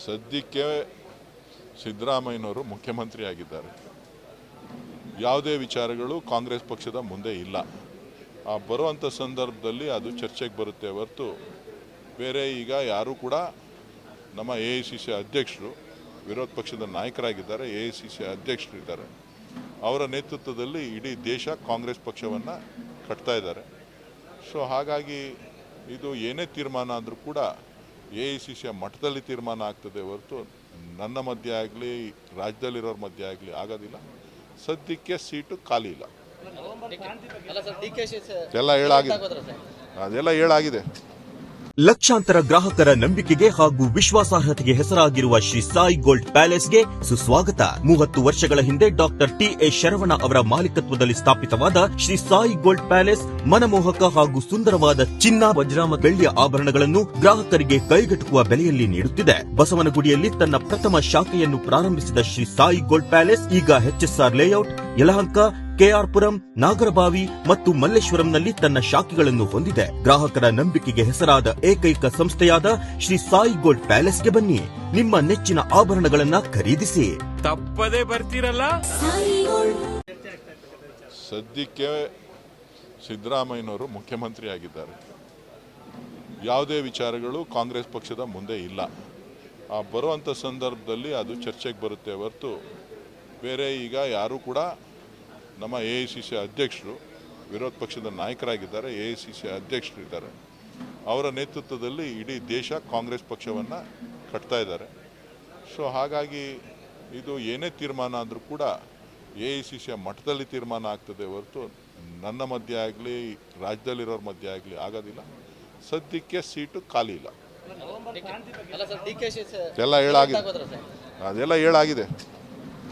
ಸದ್ಯಕ್ಕೆ ಸಿದ್ದರಾಮಯ್ಯನವರು ಮುಖ್ಯಮಂತ್ರಿ ಆಗಿದ್ದಾರೆ. ಯಾವುದೇ ವಿಚಾರಗಳು ಕಾಂಗ್ರೆಸ್ ಪಕ್ಷದ ಮುಂದೆ ಇಲ್ಲ. ಆ ಬರುವಂಥ ಸಂದರ್ಭದಲ್ಲಿ ಅದು ಚರ್ಚೆಗೆ ಬರುತ್ತೆ ಹೊರತು ಬೇರೆ ಈಗ ಯಾರೂ ಕೂಡ ನಮ್ಮ ಎ ಅಧ್ಯಕ್ಷರು, ವಿರೋಧ ಪಕ್ಷದ ನಾಯಕರಾಗಿದ್ದಾರೆ, ಎ ಐ ಸಿ ಸಿ ಅಧ್ಯಕ್ಷರಿದ್ದಾರೆ ಅವರ ನೇತೃತ್ವದಲ್ಲಿ ಇಡೀ ದೇಶ ಕಾಂಗ್ರೆಸ್ ಪಕ್ಷವನ್ನು ಕಟ್ತಾ ಇದ್ದಾರೆ. ಸೊ ಹಾಗಾಗಿ ಇದು ಏನೇ ತೀರ್ಮಾನ ಆದರೂ ಕೂಡ ಎ ಐ ಸಿ ಸಿಯ ಮಠದಲ್ಲಿ ತೀರ್ಮಾನ ಆಗ್ತದೆ ಹೊರತು ನನ್ನ ಮಧ್ಯೆ ಆಗಲಿ ರಾಜ್ಯದಲ್ಲಿರೋರ ಮಧ್ಯೆ ಆಗಲಿ ಆಗೋದಿಲ್ಲ. ಸದ್ಯಕ್ಕೆ ಸೀಟು ಖಾಲಿ ಇಲ್ಲ. ಎಲ್ಲ ಹೇಳಾಗಿದೆ ಅದೆಲ್ಲ ಹೇಳಾಗಿದೆ ಲಕ್ಷಾಂತರ ಗ್ರಾಹಕರ ನಂಬಿಕೆಗೆ ಹಾಗೂ ವಿಶ್ವಾಸಾರ್ಹತೆಗೆ ಹೆಸರಾಗಿರುವ ಶ್ರೀ ಸಾಯಿ ಗೋಲ್ಡ್ ಪ್ಯಾಲೇಸ್ಗೆ ಸುಸ್ವಾಗತ. ಮೂವತ್ತು ವರ್ಷಗಳ ಹಿಂದೆ ಡಾಕ್ಟರ್ ಟಿ ಎ ಶರವಣ ಅವರ ಮಾಲೀಕತ್ವದಲ್ಲಿ ಸ್ಥಾಪಿತವಾದ ಶ್ರೀ ಸಾಯಿ ಗೋಲ್ಡ್ ಪ್ಯಾಲೇಸ್ ಮನಮೋಹಕ ಹಾಗೂ ಸುಂದರವಾದ ಚಿನ್ನ ವಜ್ರ ಬೆಳ್ಳಿಯ ಆಭರಣಗಳನ್ನು ಗ್ರಾಹಕರಿಗೆ ಕೈಗೆಟುಕುವ ಬೆಲೆಯಲ್ಲಿ ನೀಡುತ್ತಿದೆ. ಬಸವನಗುಡಿಯಲ್ಲಿ ತನ್ನ ಪ್ರಥಮ ಶಾಖೆಯನ್ನು ಪ್ರಾರಂಭಿಸಿದ ಶ್ರೀ ಸಾಯಿ ಗೋಲ್ಡ್ ಪ್ಯಾಲೇಸ್ ಈಗ ಎಚ್ಎಸ್ಆರ್ ಲೇಔಟ್, ಯಲಹಂಕ ಕೆಆರ್ಪುರಂ ನಾಗರಬಾವಿ ಮತ್ತು ಮಲ್ಲೇಶ್ವರಂನಲ್ಲಿ ತನ್ನ ಶಾಖೆಗಳನ್ನು ಹೊಂದಿದೆ. ಗ್ರಾಹಕರ ನಂಬಿಕೆಗೆ ಹೆಸರಾದ ಏಕೈಕ ಸಂಸ್ಥೆಯಾದ ಶ್ರೀ ಸಾಯಿ ಗೋಲ್ಡ್ ಪ್ಯಾಲೇಸ್ಗೆ ಬನ್ನಿ. ನಿಮ್ಮ ನೆಚ್ಚಿನ ಆಭರಣಗಳನ್ನ ಖರೀದಿಸಿ. ತಪ್ಪದೇ ಬರ್ತೀರಲ್ಲ? ಸದ್ಯಕ್ಕೆ ಸಿದ್ದರಾಮಯ್ಯನವರು ಮುಖ್ಯಮಂತ್ರಿ ಆಗಿದ್ದಾರೆ ಯಾವುದೇ ವಿಚಾರಗಳು ಕಾಂಗ್ರೆಸ್ ಪಕ್ಷದ ಮುಂದೆ ಇಲ್ಲ. ಆ ಬರುವಂಥ ಸಂದರ್ಭದಲ್ಲಿ ಅದು ಚರ್ಚೆಗೆ ಬರುತ್ತೆ ಹೊರತು ಬೇರೆ ಈಗ ಯಾರೂ ಕೂಡ ನಮ್ಮ ಎ ಐ ಸಿ ಸಿ ಅಧ್ಯಕ್ಷರು ವಿರೋಧ ಪಕ್ಷದ ನಾಯಕರಾಗಿದ್ದಾರೆ ಎ ಐ ಸಿ ಸಿ ಅಧ್ಯಕ್ಷರಿದ್ದಾರೆ ಅವರ ನೇತೃತ್ವದಲ್ಲಿ ಇಡೀ ದೇಶ ಕಾಂಗ್ರೆಸ್ ಪಕ್ಷವನ್ನು ಕಟ್ತಾ ಇದ್ದಾರೆ. ಸೊ ಹಾಗಾಗಿ ಇದು ಏನೇ ತೀರ್ಮಾನ ಆದರೂ ಕೂಡ ಎ ಐ ಸಿ ಸಿಯ ಮಠದಲ್ಲಿ ತೀರ್ಮಾನ ಆಗ್ತದೆ ಹೊರತು ನನ್ನ ಮಧ್ಯೆ ಆಗಲಿ ರಾಜ್ಯದಲ್ಲಿರೋರ ಮಧ್ಯೆ ಆಗಲಿ ಆಗೋದಿಲ್ಲ. ಸದ್ಯಕ್ಕೆ ಸೀಟು ಖಾಲಿ ಇಲ್ಲ. ಎಲ್ಲ ಹೇಳಾಗಿದೆ ಅದೆಲ್ಲ ಹೇಳಾಗಿದೆ